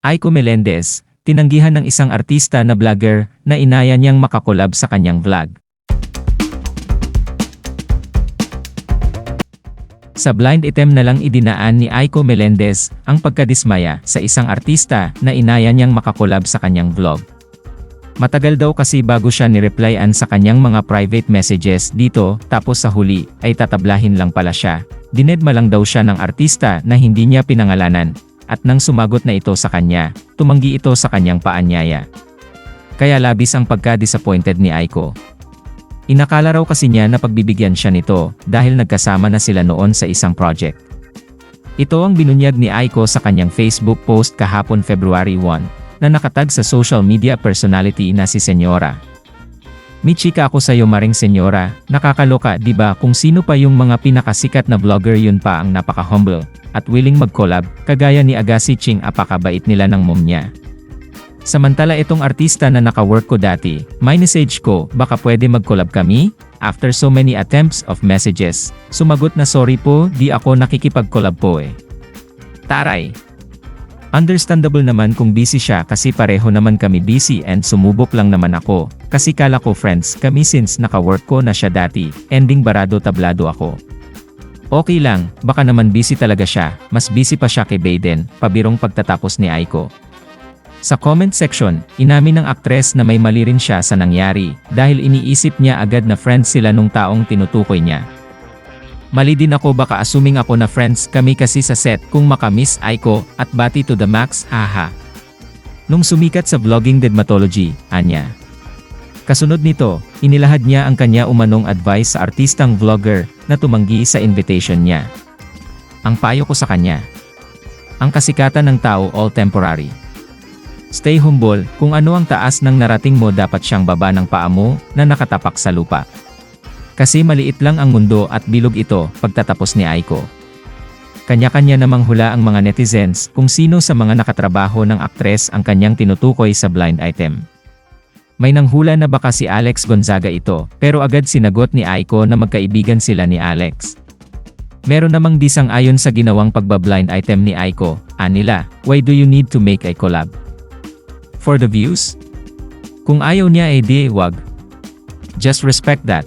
Aiko Melendez, tinanggihan ng isang artista na vlogger na inaya niyang makakolab sa kanyang vlog. Sa blind item na lang idinaan ni Aiko Melendez ang pagkadismaya sa isang artista na inaya niyang makakolab sa kanyang vlog. Matagal daw kasi bago siya nireplyan sa kanyang mga private messages dito tapos sa huli ay tatablahin lang pala siya. Dinedma lang daw siya ng artista na hindi niya pinangalanan at nang sumagot na ito sa kanya, tumanggi ito sa kanyang paanyaya. Kaya labis ang pagka-disappointed ni Aiko. Inakala raw kasi niya na pagbibigyan siya nito dahil nagkasama na sila noon sa isang project. Ito ang binunyag ni Aiko sa kanyang Facebook post kahapon February 1 na nakatag sa social media personality na si Senyora. Michika ako sa iyo maring senyora, nakakaloka ba kung sino pa yung mga pinakasikat na vlogger yun pa ang napaka-humble at willing mag-collab, kagaya ni Agassi Ching apakabait nila ng mom niya. Samantala itong artista na naka-work ko dati, may message ko, baka pwede mag-collab kami? After so many attempts of messages, sumagot na sorry po, di ako nakikipag-collab po eh. Taray! Understandable naman kung busy siya kasi pareho naman kami busy and sumubok lang naman ako, kasi kala ko friends kami since naka-work ko na siya dati, ending barado tablado ako. Okay lang, baka naman busy talaga siya, mas busy pa siya kay Baden, pabirong pagtatapos ni Aiko. Sa comment section, inamin ng aktres na may mali rin siya sa nangyari, dahil iniisip niya agad na friends sila nung taong tinutukoy niya. Mali din ako baka assuming ako na friends kami kasi sa set kung makamiss Aiko at bati to the max haha. Nung sumikat sa vlogging dermatology, anya. Kasunod nito, inilahad niya ang kanya umanong advice sa artistang vlogger na tumanggi sa invitation niya. Ang payo ko sa kanya. Ang kasikatan ng tao all temporary. Stay humble, kung ano ang taas ng narating mo dapat siyang baba ng paa mo na nakatapak sa lupa. Kasi maliit lang ang mundo at bilog ito, pagtatapos ni Aiko. Kanya-kanya namang hula ang mga netizens kung sino sa mga nakatrabaho ng aktres ang kanyang tinutukoy sa blind item. May nanghula na baka si Alex Gonzaga ito, pero agad sinagot ni Aiko na magkaibigan sila ni Alex. Meron namang disang ayon sa ginawang pagbablind item ni Aiko, anila, why do you need to make a collab? For the views? Kung ayaw niya eh di wag. Just respect that.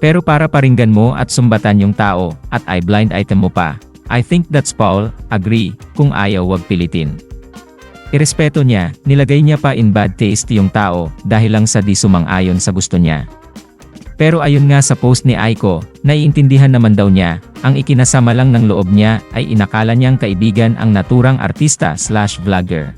Pero para paringgan mo at sumbatan yung tao, at ay blind item mo pa, I think that's Paul, agree, kung ayaw wag pilitin. Irespeto niya, nilagay niya pa in bad taste yung tao, dahil lang sa di sumang-ayon sa gusto niya. Pero ayon nga sa post ni Aiko, naiintindihan naman daw niya, ang ikinasama lang ng loob niya ay inakala niyang kaibigan ang naturang artista slash vlogger.